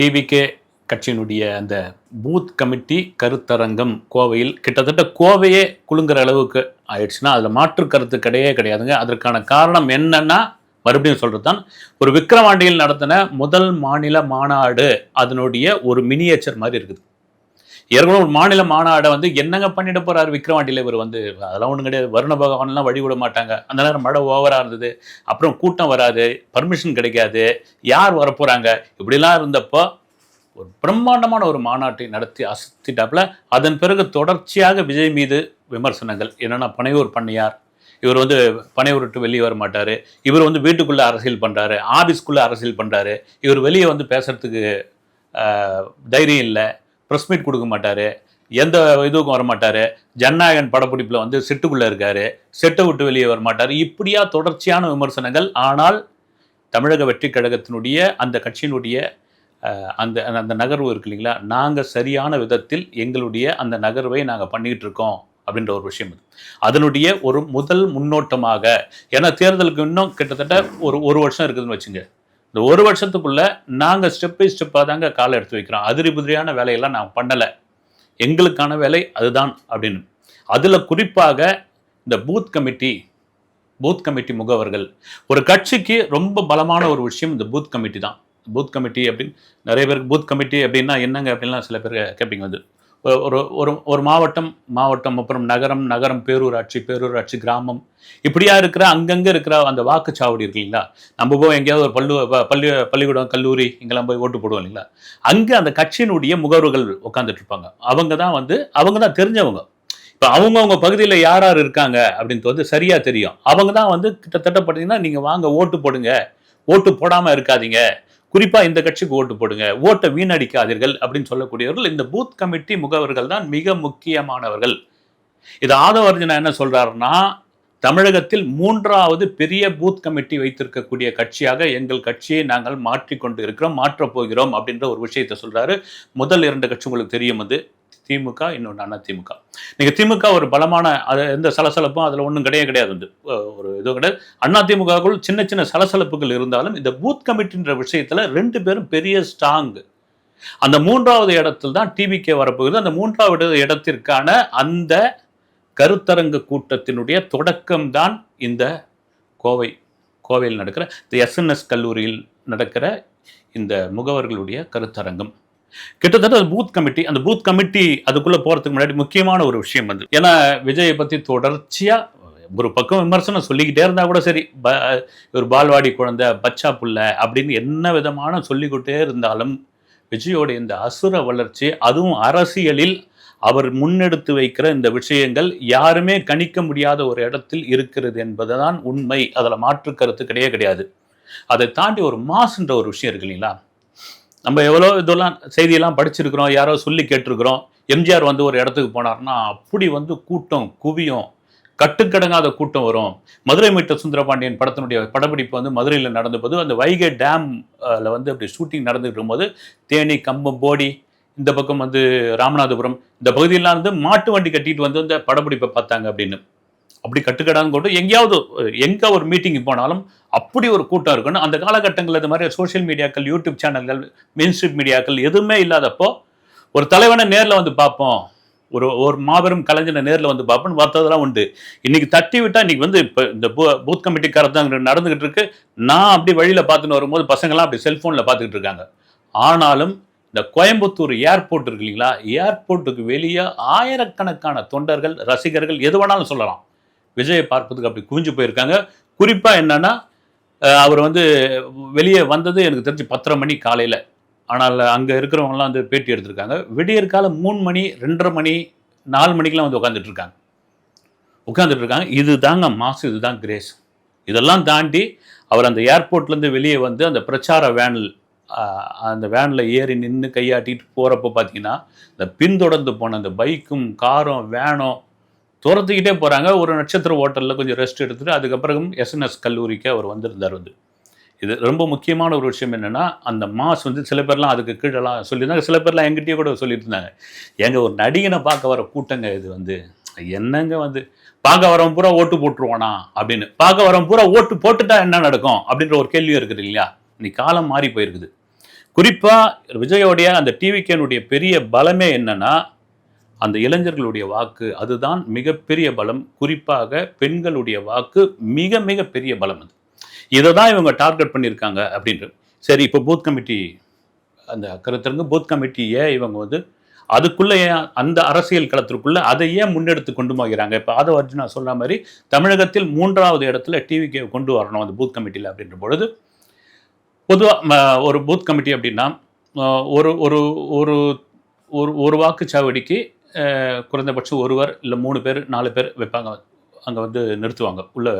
TVK கட்சியினுடைய அந்த booth committee கருத்தரங்கம் கோவையில் கிட்டத்தட்ட கோவையே குலுங்குற அளவுக்கு ஆயிடுச்சுன்னா அதில் மாற்று கருத்து கிடையவே கிடையாதுங்க. அதற்கான காரணம் என்னன்னா மறுபடியும் சொல்கிறது தான் ஒரு விக்கிரவாண்டியில் நடத்தின முதல் மாநில மாநாடு அதனுடைய ஒரு மினியேச்சர் மாதிரி இருக்குது. ஏற்கனவே ஒரு மாநில மாநாடை வந்து என்னங்க பண்ணிட போறாரு விக்ரவாண்டியில் இவர் வந்து? அதெல்லாம் ஒன்றும் கிடையாது. வருண பகவான்லாம் வழி விட மாட்டாங்க. அந்த நேரம் மழை ஓவராக இருந்தது. அப்புறம் கூட்டம் வராது. பர்மிஷன் கிடைக்காது. யார் வரப்போகிறாங்க இப்படிலாம் இருந்தப்போ ஒரு பிரம்மாண்டமான ஒரு மாநாட்டை நடத்தி அசத்திட்டாப்புல. அதன் பிறகு தொடர்ச்சியாக விஜய் மீது விமர்சனங்கள். என்னென்னா பனையூர் பண்ணையார். இவர் வந்து பனையூர் விட்டு வெளியே வர மாட்டார். இவர் வந்து வீட்டுக்குள்ளே அரசியல் பண்ணுறாரு ஆஃபீஸ்க்குள்ளே அரசியல் பண்ணுறாரு இவர் வெளியே வந்து பேசுகிறதுக்கு தைரியம் இல்லை. ப்ரெஸ் மீட் கொடுக்க மாட்டார். எந்த இதுக்கும் வர மாட்டார் ஜனநாயகன் படப்பிடிப்பில் வந்து செட்டுக்குள்ளே இருக்கார். செட்டை விட்டு வெளியே வர மாட்டார் இப்படியா தொடர்ச்சியான விமர்சனங்கள். ஆனால் தமிழக வெற்றி கழகத்தினுடைய அந்த கட்சியினுடைய அந்த அந்த நகர்வு இருக்கு இல்லைங்களா? நாங்கள் சரியான விதத்தில் எங்களுடைய அந்த நகர்வை நாங்கள் பண்ணிக்கிட்டு இருக்கோம் அப்படின்ற ஒரு விஷயம் இது. அதனுடைய ஒரு முதல் முன்னோட்டமாக ஏன்னா தேர்தலுக்கு இன்னும் கிட்டத்தட்ட ஒரு ஒரு வருஷம் இருக்குதுன்னு வச்சுங்க. இந்த ஒரு வருஷத்துக்குள்ள நாங்கள் ஸ்டெப் பை ஸ்டெப்பாக தாங்க காலை எடுத்து வைக்கிறோம். அதிரி புதிரியான வேலையெல்லாம் நான் பண்ணலை. எங்களுக்கான வேலை அதுதான் அப்படின்னு. அதில் குறிப்பாக இந்த பூத் கமிட்டி பூத் கமிட்டி முகவர்கள். ஒரு கட்சிக்கு ரொம்ப பலமான ஒரு விஷயம் இந்த பூத் கமிட்டி தான். பூத் கமிட்டி அப்படின்னு நிறைய பேருக்கு பூத் கமிட்டி அப்படின்னா என்னங்க அப்படின்லாம் சில பேர் கேட்பீங்க வந்து. ஒரு- ஒரு ஒரு மாவட்டம் மாவட்டம் அப்புறம் நகரம் நகரம் பேரூராட்சி பேரூராட்சி கிராமம். இப்படியா இருக்கிற அங்கங்கே இருக்கிற அந்த வாக்குச்சாவடி இருக்கு இல்லைங்களா? நம்ம போய் எங்கேயாவது ஒரு பள்ளு ப- பள்ளி பள்ளிக்கூடம் கல்லூரி இங்கெல்லாம் போய் ஓட்டு போடுவோம் இல்லைங்களா? அங்கே அந்த கட்சியினுடைய முகவர்கள் உட்காந்துட்டு இருப்பாங்க. அவங்க தான் வந்து அவங்க தான் தெரிஞ்சவங்க. இப்போ அவங்கவுங்க பகுதியில் யார் யார் இருக்காங்க அப்படின்ட்டு வந்து சரியாக தெரியும். அவங்க தான் வந்து கிட்டத்தட்ட பார்த்தீங்கன்னா நீங்கள் வாங்க ஓட்டு போடுங்க. ஓட்டு போடாமல் இருக்காதீங்க. குறிப்பாக இந்த கட்சிக்கு ஓட்டு போடுங்க ஓட்டை வீணடிக்காதீர்கள் அப்படின்னு சொல்லக்கூடியவர்கள் இந்த பூத் கமிட்டி முகவர்கள் தான் மிக முக்கியமானவர்கள். இது ஆதவர்ஜனா என்ன சொல்றாருன்னா தமிழகத்தில் மூன்றாவது பெரிய பூத் கமிட்டி வைத்திருக்கக்கூடிய கட்சியாக எங்கள் கட்சியை நாங்கள் மாற்றிக்கொண்டு இருக்கிறோம் மாற்றப் போகிறோம் அப்படின்ற ஒரு விஷயத்தை சொல்றாரு. முதல் இரண்டு கட்சி உங்களுக்கு தெரியும் அது. திமுக இன்னொன்று அண்ணா திமுக. நீங்க திமுக ஒரு பலமான அது எந்த சலசலப்பும் அதில் ஒன்றும் கிடையாது கிடையாது வந்து ஒரு இது கிடையாது. அண்ணா திமுகவுக்குள் சின்ன சின்ன சலசலப்புகள் இருந்தாலும் இந்த பூத் கமிட்டின்ற விஷயத்தில் ரெண்டு பேரும் பெரிய ஸ்ட்ராங். அந்த மூன்றாவது இடத்தில் தான் டிவிகே வரப்போகுது. அந்த மூன்றாவது இடத்திற்கான அந்த கருத்தரங்கு கூட்டத்தினுடைய தொடக்கம் தான் இந்த கோவை கோவையில் நடக்கிற இந்த எஸ்என்எஸ் கல்லூரியில் நடக்கிற இந்த முகவர்களுடைய கருத்தரங்கம். கிட்டத்தட்ட அந்த பூத் கமிட்டி அந்த பூத் கமிட்டி அதுக்குள்ள போறதுக்கு முன்னாடி முக்கியமான ஒரு விஷயம் வந்து ஏன்னா விஜயை பத்தி தொடர்ச்சியா ஒரு பக்கம் விமர்சனம் சொல்லிக்கிட்டே இருந்தா கூட சரி ப ஒரு பால்வாடி குழந்தை பச்சா புள்ள அப்படின்னு என்ன விதமான சொல்லிக்கிட்டே இருந்தாலும் விஜயோட இந்த அசுர வளர்ச்சி அதுவும் அரசியலில் அவர் முன்னெடுத்து வைக்கிற இந்த விஷயங்கள் யாருமே கணிக்க முடியாத ஒரு இடத்தில் இருக்கிறது என்பதுதான் உண்மை. அதில் மாற்று கருத்து கிடையவே கிடையாது. அதை தாண்டி ஒரு மாசுன்ற ஒரு விஷயம் இருக்கு இல்லைங்களா? நம்ம எவ்வளோ இதெல்லாம் செய்தியெல்லாம் படிச்சிருக்கிறோம் யாரோ சொல்லி கேட்டிருக்கிறோம் எம்ஜிஆர் வந்து ஒரு இடத்துக்கு போனார்னா அப்படி வந்து கூட்டம் குவியும். கட்டுக்கடங்காத கூட்டம் வரும். மதுரை மீட்ட சுந்தரபாண்டியன் படத்தினுடைய படப்பிடிப்பு வந்து மதுரையில் நடந்தபோது அந்த வைகை டேமில் வந்து அப்படி ஷூட்டிங் நடந்துட்டு இருக்கும்போது தேனி கம்பம் போடி இந்த பக்கம் வந்து ராமநாதபுரம் இந்த பகுதியெல்லாம் வந்து மாட்டு வண்டி கட்டிட்டு வந்து இந்த படப்பிடிப்பை பார்த்தாங்க அப்படின்னு. அப்படி கட்டுக்கடான்னு கொண்டு எங்கேயாவது எங்கே ஒரு மீட்டிங் போனாலும் அப்படி ஒரு கூட்டம் இருக்கணும் அந்த காலகட்டங்களில் இது மாதிரி சோஷியல் மீடியாக்கள் யூடியூப் சேனல்கள் மெயின் ஸ்ட்ரீட் மீடியாக்கள் எதுவுமே இல்லாதப்போ ஒரு தலைவனை நேரில் வந்து பார்ப்போம். ஒரு ஒரு மாபெரும் கலைஞனை நேரில் வந்து பார்ப்போம்னு பார்த்ததெல்லாம் உண்டு. இன்னைக்கு தட்டி விட்டால் இன்னைக்கு வந்து இப்போ இந்த பூ- பூத் கமிட்டிக்காரர் தான் நடந்துகிட்டு இருக்கு. நான் அப்படி வழியில் பார்த்துன்னு வரும்போது பசங்களாம் அப்படி செல்ஃபோனில் பார்த்துக்கிட்டு இருக்காங்க. ஆனாலும் இந்த கோயம்புத்தூர் ஏர்போர்ட் இருக்கு இல்லைங்களா? ஏர்போர்ட்டுக்கு வெளியே ஆயிரக்கணக்கான தொண்டர்கள் ரசிகர்கள் எது வேணாலும் சொல்லலாம். விஜயை பார்ப்பதுக்கு அப்படி குவிஞ்சு போயிருக்காங்க. குறிப்பாக என்னன்னா அவர் வந்து வெளியே வந்தது எனக்கு தெரிஞ்சு பத்தரை மணி காலையில். ஆனால் அங்கே இருக்கிறவங்கலாம் வந்து பேட்டி எடுத்திருக்காங்க. விடியற்கால மூணு மணி ரெண்டரை மணி நாலு மணிக்கெலாம் வந்து உட்காந்துட்டு இருக்காங்க. உட்காந்துட்டு இருக்காங்க. இது தாங்க மாசு இதுதான் கிரேஸ். இதெல்லாம் தாண்டி அவர் அந்த ஏர்போர்ட்லேருந்து வெளியே வந்து அந்த பிரச்சார வேனில் அந்த வேனில் ஏறி நின்று கையாட்டிட்டு போகிறப்போ பார்த்தீங்கன்னா இந்த பின்தொடர்ந்து போன அந்த பைக்கும் காரும் வேனும் துரத்துக்கிட்டே போகிறாங்க ஒரு நட்சத்திர ஹோட்டலில் கொஞ்சம் ரெஸ்ட் எடுத்துகிட்டு அதுக்கப்புறம் எஸ்என்எஸ் கல்லூரிக்கு அவர் வந்திருந்தார் வந்து. இது ரொம்ப முக்கியமான ஒரு விஷயம் என்னென்னா அந்த மாஸ் வந்து சில பேர்லாம் அதுக்கு கீழெல்லாம் சொல்லியிருந்தாங்க. சில பேர்லாம் எங்கிட்டயே கூட சொல்லியிருந்தாங்க. எங்கள் ஒரு நடிகனை பார்க்க வர கூட்டங்க இது வந்து. என்னங்க வந்து? பார்க்க வரவன் பூரா ஓட்டு போட்டுருவானா? அப்படின்னு. பார்க்க வரவன் பூரா ஓட்டு போட்டுட்டா என்ன நடக்கும்? அப்படின்ற ஒரு கேள்வியும் இருக்குது இல்லையா? இன்னைக்கு காலம் மாறி போயிருக்குது. குறிப்பாக விஜயோடைய அந்த டிவிகேனுடைய பெரிய பலமே என்னென்னா அந்த இளைஞர்களுடைய வாக்கு அதுதான் மிகப்பெரிய பலம். குறிப்பாக பெண்களுடைய வாக்கு மிக மிக பெரிய பலம் அது. இதை தான் இவங்க டார்கெட் பண்ணியிருக்காங்க அப்படின்ட்டு சரி இப்போ பூத் கமிட்டி அந்த கருத்தரங்கு பூத் கமிட்டியை இவங்க வந்து அதுக்குள்ளே ஏன் அந்த அரசியல் களத்திற்குள்ளே அதை ஏன் முன்னெடுத்து கொண்டு போகிறாங்க. இப்போ ஆதவ அர்ஜுனா சொன்ன மாதிரி தமிழகத்தில் மூன்றாவது இடத்துல டிவிக்கு கொண்டு வரணும் அந்த பூத் கமிட்டியில் அப்படின்ற பொழுது பொதுவாக ஒரு பூத் கமிட்டி அப்படின்னா ஒரு ஒரு ஒரு ஒரு ஒரு வாக்குச்சாவடிக்கு குறைந்தபட்சம் ஒருவர் இல்லை மூணு பேர் நாலு பேர் வைப்பாங்க. அங்கே வந்து நிறுத்துவாங்க. உள்ள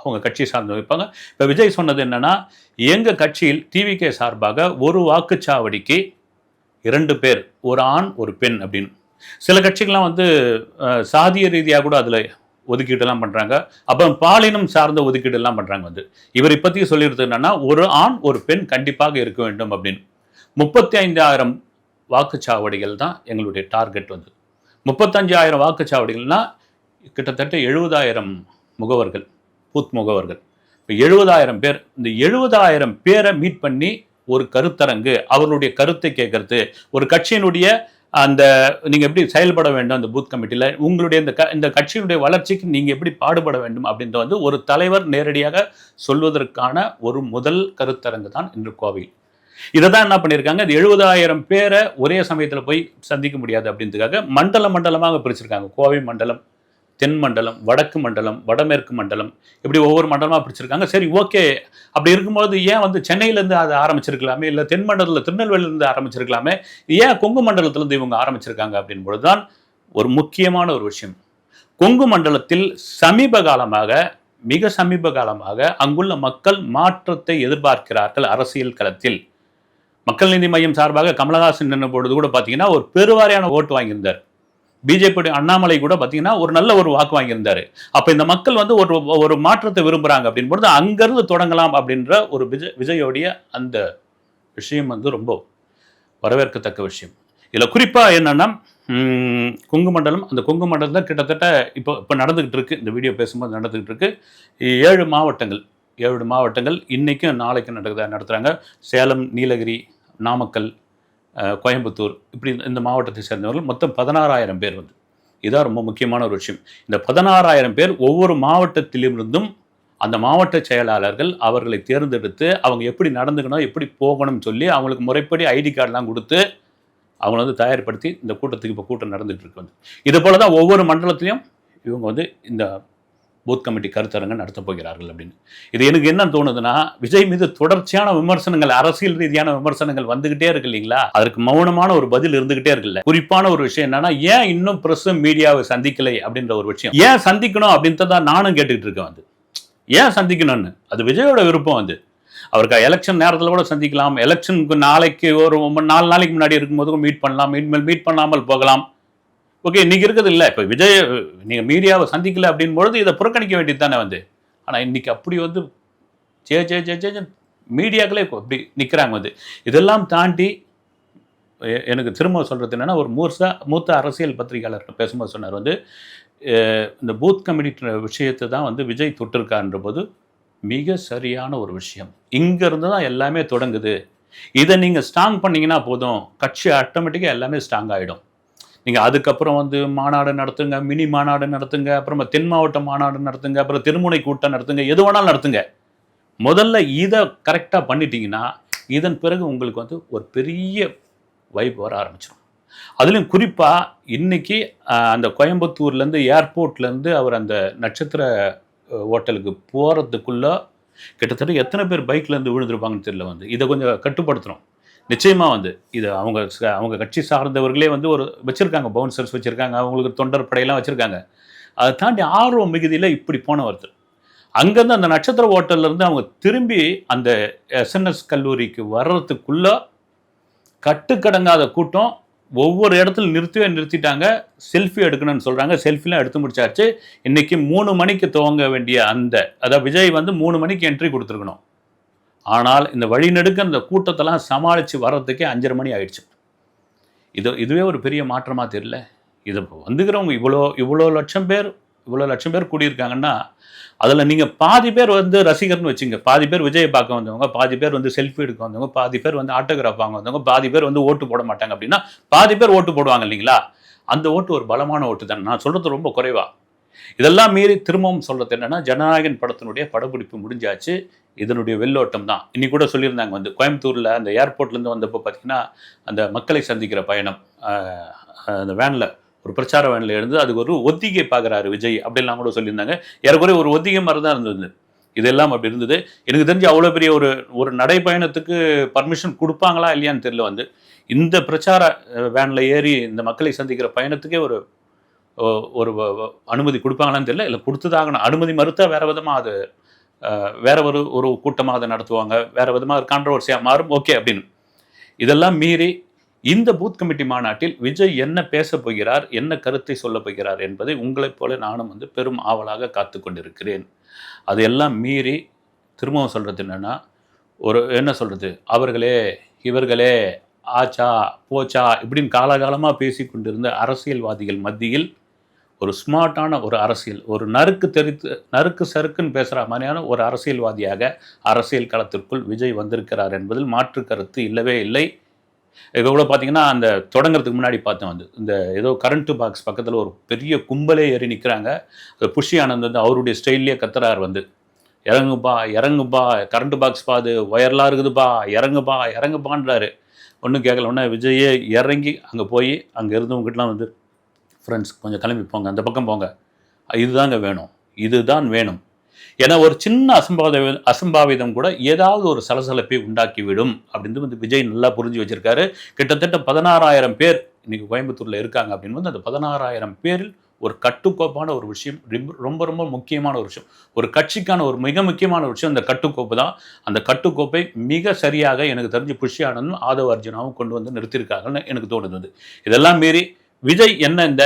அவங்க கட்சியை சார்ந்து வைப்பாங்க. இப்போ விஜய் சொன்னது என்னன்னா எங்கள் கட்சியில் டிவிகே சார்பாக ஒரு வாக்குச்சாவடிக்கு இரண்டு பேர் ஒரு ஆண் ஒரு பெண் அப்படின்னு. சில கட்சிகள்லாம் வந்து சாதிய ரீதியாக கூட அதில் ஒதுக்கீடுலாம் பண்ணுறாங்க அப்புறம் பாலினம் சார்ந்த ஒதுக்கீடுலாம் பண்ணுறாங்க வந்து. இவர் இப்போதைக்கு சொல்லியிருந்தது என்னென்னா ஒரு ஆண் ஒரு பெண் கண்டிப்பாக இருக்க வேண்டும் அப்படின்னு. முப்பத்தி ஐந்தாயிரம் வாக்குச்சாவடிகள் தான் எங்களுடைய டார்கெட் வந்து. முப்பத்தஞ்சாயிரம் வாக்குச்சாவடிகள்னா கிட்டத்தட்ட எழுபதாயிரம் முகவர்கள் பூத் முகவர்கள். இப்போ எழுபதாயிரம் பேர் இந்த எழுபதாயிரம் பேரை மீட் பண்ணி ஒரு கருத்தரங்கு அவர்களுடைய கருத்தை கேட்கறது ஒரு கட்சியினுடைய அந்த நீங்கள் எப்படி செயல்பட வேண்டும் அந்த பூத் கமிட்டியில் உங்களுடைய இந்த க இந்த கட்சியினுடைய வளர்ச்சிக்கு நீங்கள் எப்படி பாடுபட வேண்டும் அப்படின்ற வந்து ஒரு தலைவர் நேரடியாக சொல்வதற்கான ஒரு முதல் கருத்தரங்கு தான் இன்று கோவில் இதை தான் என்ன பண்ணியிருக்காங்க? இது எழுபதாயிரம் பேரை ஒரே சமயத்தில் போய் சந்திக்க முடியாது அப்படின்றதுக்காக மண்டல மண்டலமாக பிரிச்சிருக்காங்க. கோவை மண்டலம் தென் மண்டலம் வடக்கு மண்டலம் வடமேற்கு மண்டலம் இப்படி ஒவ்வொரு மண்டலமாக பிரிச்சிருக்காங்க. சரி ஓகே. அப்படி இருக்கும்போது ஏன் வந்து சென்னையிலேருந்து அதை ஆரம்பிச்சிருக்கலாமே? இல்லை தென் மண்டலத்தில் திருநெல்வேலியிலேருந்து ஆரம்பிச்சிருக்கலாமே? ஏன் கொங்கு மண்டலத்திலேருந்து இவங்க ஆரம்பிச்சிருக்காங்க அப்படின்போது தான் ஒரு முக்கியமான ஒரு விஷயம். கொங்கு மண்டலத்தில் சமீப காலமாக மிக சமீப காலமாக அங்குள்ள மக்கள் மாற்றத்தை எதிர்பார்க்கிறார்கள் அரசியல் களத்தில். மக்கள் நீதி மையம் சார்பாக கமலஹாசன் நின்ற பொழுது கூட பார்த்தீங்கன்னா ஒரு பெருவாரியான ஓட்டு வாங்கியிருந்தார். பிஜேபி அண்ணாமலை கூட பார்த்தீங்கன்னா ஒரு நல்ல ஒரு வாக்கு வாங்கியிருந்தாரு. அப்போ இந்த மக்கள் வந்து ஒரு ஒரு மாற்றத்தை விரும்புகிறாங்க அப்படின் பொழுது அங்கேருந்து தொடங்கலாம் அப்படின்ற ஒரு விஜய் விஜயோடைய அந்த விஷயம் வந்து ரொம்ப வரவேற்கத்தக்க விஷயம். இதில் குறிப்பாக என்னென்னா ம், கொங்கு மண்டலம் அந்த கொங்கு தான் கிட்டத்தட்ட இப்போ இப்போ நடந்துக்கிட்டு இருக்குது இந்த வீடியோ பேசும்போது நடந்துக்கிட்டு இருக்குது ஏழு மாவட்டங்கள் ஏழு மாவட்டங்கள் இன்றைக்கும் நாளைக்கும் நடக்குதா நடத்துகிறாங்க சேலம் நீலகிரி நாமக்கல் கோயம்புத்தூர் இப்படி இந்த மாவட்டத்தை சேர்ந்தவர்கள் மொத்தம் பதினாறாயிரம் பேர் வந்து. இதான் ரொம்ப முக்கியமான ஒரு விஷயம். இந்த பதினாறாயிரம் பேர் ஒவ்வொரு மாவட்டத்திலிருந்தும் அந்த மாவட்ட செயலாளர்கள் அவர்களை தேர்ந்தெடுத்து அவங்க எப்படி நடந்துக்கணும் எப்படி போகணும்னு சொல்லி அவங்களுக்கு முறைப்படி ஐடி கார்டெலாம் கொடுத்து அவங்கள வந்து தயார்படுத்தி இந்த கூட்டத்துக்கு இப்போ கூட்டம் நடந்துகிட்டு இருக்கு வந்து. இது போல தான் ஒவ்வொரு மண்டலத்திலையும் இவங்க வந்து இந்த பூத் கமிட்டி கருத்தரங்கம் நடத்தப் போகிறார்கள் அப்படின்னு. இது எனக்கு என்ன தோணுதுன்னா விஜய் மீது தொடர்ச்சியான விமர்சனங்கள் அரசியல் ரீதியான விமர்சனங்கள் வந்துகிட்டே இருக்கு இல்லைங்களா? அதற்கு மௌனமான ஒரு பதில் இருந்துகிட்டே இருக்குல்ல குறிப்பான ஒரு விஷயம் என்னன்னா ஏன் இன்னும் பிரஸ் மீடியாவை சந்திக்கலை அப்படின்ற ஒரு விஷயம். ஏன் சந்திக்கணும் அப்படின்றத தான் நானும் கேட்டுக்கிட்டு இருக்கேன் வந்து. ஏன் சந்திக்கணும்னு? அது விஜயோட விருப்பம் வந்து. அவருக்கு எலெக்ஷன் நேரத்தில் கூட சந்திக்கலாம். எலெக்ஷனுக்கு நாளைக்கு ஒரு நாலு நாளைக்கு முன்னாடி இருக்கும்போது மீட் பண்ணலாம். இனிமேல் மீட் பண்ணாமல் போகலாம். ஓகே இன்னைக்கு இருக்குது இல்லை. இப்போ விஜய் நீங்கள் மீடியாவை சந்திக்கல அப்படின் பொழுது இதை புறக்கணிக்க வேண்டியது தானே வந்து? ஆனால் இன்னைக்கு அப்படி வந்து சே சே சே சே மீடியாக்களே அப்படி நிற்கிறாங்க வந்து. இதெல்லாம் தாண்டி எனக்கு திரும்ப சொல்கிறது என்னென்னா ஒரு மூர்சா மூத்த அரசியல் பத்திரிகையாளர் பேசும்போது சொன்னார் வந்து இந்த பூத் கமிட்டி விஷயத்தை தான் வந்து விஜய் தொட்டிருக்கான்ற போது மிக சரியான ஒரு விஷயம். இங்கேருந்து தான் எல்லாமே தொடங்குது. இதை நீங்கள் ஸ்ட்ராங் பண்ணிங்கன்னா போதும். கட்சி ஆட்டோமேட்டிக்காக எல்லாமே ஸ்ட்ராங் ஆகிடும் நீங்கள் அதுக்கப்புறம் வந்து மாநாடு நடத்துங்க மினி மாநாடு நடத்துங்க அப்புறமா தென் மாவட்ட மாநாடு நடத்துங்க அப்புறம் திருமுனை கூட்டம் நடத்துங்க எது வேணாலும் நடத்துங்க. முதல்ல இதை கரெக்டாக பண்ணிட்டீங்கன்னா இதன் பிறகு உங்களுக்கு வந்து ஒரு பெரிய வைப் வர ஆரம்பிச்சிடும் அதுலேயும் குறிப்பாக இன்னைக்கு அந்த கோயம்புத்தூர்லேருந்து ஏர்போர்ட்லேருந்து அவர் அந்த நட்சத்திர ஹோட்டலுக்கு போகிறதுக்குள்ளே கிட்டத்தட்ட எத்தனை பேர் பைக்லேருந்து விழுந்திருப்பாங்கன்னு தெரியல வந்து. இதை கொஞ்சம் கட்டுப்படுத்தணும் நிச்சயமாக வந்து இது அவங்க அவங்க கட்சி சார்ந்தவர்களே வந்து ஒரு வச்சுருக்காங்க பவுன்சர்ஸ் வச்சுருக்காங்க அவங்களுக்கு தொண்டர் படையெல்லாம் வச்சுருக்காங்க. அதை தாண்டி ஆர்வம் மிகுதியில் இப்படி போன வருது அங்கேருந்து அந்த நட்சத்திர ஹோட்டல்ல இருந்து அவங்க திரும்பி அந்த எஸ்என்எஸ் கல்லூரிக்கு வர்றதுக்குள்ளே கட்டுக்கடங்காத கூட்டம் ஒவ்வொரு இடத்துல நிறுத்தவே நிறுத்திட்டாங்க. செல்ஃபி எடுக்கணும்னு சொல்கிறாங்க செல்ஃபிலாம் எடுத்து முடிச்சாச்சு. இன்றைக்கி மூணு மணிக்கு துவங்க வேண்டிய அந்த அதாவது விஜய் வந்து மூணு மணிக்கு என்ட்ரி கொடுத்துருக்கணும். ஆனால் இந்த வழிநெடுக்க அந்த கூட்டத்தெல்லாம் சமாளித்து வர்றதுக்கே அஞ்சரை மணி ஆயிடுச்சு. இது இதுவே ஒரு பெரிய மாற்றமாக தெரியல. இது வந்துக்கிறவங்க இவ்வளோ இவ்வளோ லட்சம் பேர் இவ்வளோ லட்சம் பேர் கூடியிருக்காங்கன்னா அதில் நீங்கள் பாதி பேர் வந்து ரசிகர்னு வச்சுங்க. பாதி பேர் விஜயை பார்க்க வந்தவங்க பாதி பேர் வந்து செல்ஃபி எடுக்க வந்தவங்க பாதி பேர் வந்து ஆட்டோகிராஃப் வாங்க வந்தவங்க பாதி பேர் வந்து ஓட்டு போட மாட்டாங்க அப்படின்னா பாதி பேர் ஓட்டு போடுவாங்க இல்லைங்களா? அந்த ஓட்டு ஒரு பலமான ஓட்டு தானே. நான் சொல்கிறது ரொம்ப குறைவா. இதெல்லாம் மீறி திரும்பவும் சொல்கிறது என்னென்னா ஜனநாயகன் படத்தினுடைய படப்பிடிப்பு முடிஞ்சாச்சு. இதனுடைய வெள்ளோட்டம் தான் இன்னைக்கு கூட சொல்லியிருந்தாங்க வந்து கோயம்புத்தூரில் அந்த ஏர்போர்ட்லேருந்து வந்தப்போ பார்த்தீங்கன்னா அந்த மக்களை சந்திக்கிற பயணம் அந்த வேனில் ஒரு பிரச்சார வேனில் இருந்து அதுக்கு ஒரு ஒத்திகை பார்க்குறாரு விஜய் அப்படிலாம் கூட சொல்லியிருந்தாங்க. ஏறக்குறைய ஒரு ஒத்திகை மாதிரி தான் இருந்தது. இதெல்லாம் அப்படி இருந்தது. எனக்கு தெரிஞ்சு அவ்வளோ பெரிய ஒரு ஒரு நடைப்பயணத்துக்கு பர்மிஷன் கொடுப்பாங்களா இல்லையான்னு தெரியல வந்து. இந்த பிரச்சார வேனில் ஏறி இந்த மக்களை சந்திக்கிற பயணத்துக்கே ஒரு ஒரு வ- அனுமதி கொடுப்பாங்களான்னு தெரியல. இல்லை கொடுத்துதாகணும். அனுமதி மறுத்தா வேறு விதமாக அது வேற ஒரு ஒரு கூட்டமாக அதை நடத்துவாங்க. வேற விதமாக கான்ட்ரவர்சியாக மாறும். ஓகே அப்படின்னு. இதெல்லாம் மீறி இந்த பூத் கமிட்டி மாநாட்டில் விஜய் என்ன பேச போகிறார் என்ன கருத்தை சொல்ல போகிறார் என்பதை உங்களைப் போல நானும் வந்து பெரும் ஆவலாக காத்து கொண்டிருக்கிறேன். அதையெல்லாம் மீறி திரும்பவும் சொல்கிறது என்னன்னா ஒரு என்ன சொல்கிறது அவர்களே இவர்களே ஆச்சா போச்சா இப்படின்னு காலகாலமாக பேசி கொண்டிருந்த அரசியல்வாதிகள் மத்தியில் ஒரு ஸ்மார்ட்டான ஒரு அரசியல் ஒரு நறுக்கு தெரித்து நறுக்கு சறுக்குன்னு பேசுகிற மாதிரியான ஒரு அரசியல்வாதியாக அரசியல் களத்திற்குள் விஜய் வந்திருக்கிறார் என்பதில் மாற்று கருத்து இல்லவே இல்லை. இதை கூட பார்த்தீங்கன்னா அந்த தொடங்குறதுக்கு முன்னாடி பார்த்தேன் வந்து இந்த ஏதோ கரண்ட் பாக்ஸ் பக்கத்தில் ஒரு பெரிய கும்பலே ஏறி நிற்கிறாங்க அது புஷி ஆனந்த் வந்து அவருடைய ஸ்டைல்லே கத்துறாரு வந்து. இறங்குப்பா இறங்குப்பா கரண்ட் பாக்ஸ் பா அது ஒயர்லாம் இருக்குதுப்பா இறங்குப்பா இறங்குப்பான்றாரு. ஒன்றும் கேட்கல உடனே விஜயே இறங்கி அங்கே போய் அங்கே இருந்தவங்ககிட்டலாம் வந்து ஃப்ரெண்ட்ஸ் கொஞ்சம் கிளம்பி போங்க அந்த பக்கம் போங்க. இதுதாங்க வேணும். இதுதான் வேணும். ஏன்னா ஒரு சின்ன அசம்பாவித அசம்பாவிதம் கூட ஏதாவது ஒரு சலசலப்பை உண்டாக்கிவிடும். அப்படின்னு வந்து விஜய் நல்லா புரிஞ்சு வச்சிருக்காரு. கிட்டத்தட்ட பதினாறாயிரம் பேர் இன்னைக்கு கோயம்புத்தூரில் இருக்காங்க அப்படின்னு வந்து அந்த பதினாறாயிரம் பேரில் ஒரு கட்டுக்கோப்பான ஒரு விஷயம் ரொம்ப- ரொம்ப ரொம்ப முக்கியமான ஒரு விஷயம். ஒரு கட்சிக்கான ஒரு மிக முக்கியமான ஒரு விஷயம் அந்த கட்டுக்கோப்பு தான். அந்த கட்டுக்கோப்பை மிக சரியாக எனக்கு தெரிஞ்சு புஷி ஆனந்தும் ஆதவ அர்ஜுனாவும் கொண்டு வந்து நிறுத்தியிருக்காங்கன்னு எனக்கு தோணுது. இதெல்லாம் மீறி விஜய் என்ன இந்த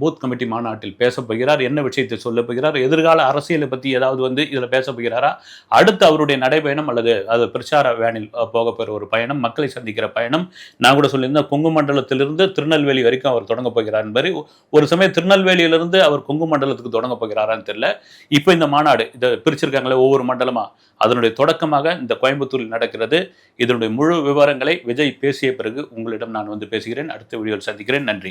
பூத் கமிட்டி மாநாட்டில் பேச போகிறார்? என்ன விஷயத்தை சொல்ல போகிறார்? எதிர்கால அரசியலை பற்றி ஏதாவது வந்து இதில் பேச போகிறாரா? அடுத்து அவருடைய நடைபயணம் அல்லது அது பிரச்சார வேனில் போக போகிற ஒரு பயணம் மக்களை சந்திக்கிற பயணம். நான் கூட சொல்லியிருந்தேன் கொங்கு மண்டலத்திலிருந்து திருநெல்வேலி வரைக்கும் அவர் தொடங்க போகிறார் என்பது. ஒரு சமயம் திருநெல்வேலியிலிருந்து அவர் கொங்கு மண்டலத்துக்கு தொடங்க போகிறாரான்னு தெரியல. இப்போ இந்த மாநாடு இதை பிரிச்சிருக்காங்களே ஒவ்வொரு மண்டலமாக அதனுடைய தொடக்கமாக இந்த கோயம்புத்தூரில் நடக்கிறது. இதனுடைய முழு விவரங்களை விஜய் பேசிய பிறகு உங்களிடம் நான் வந்து பேசுகிறேன். அடுத்த வீடியோவில் சந்திக்கிறேன். நன்றி.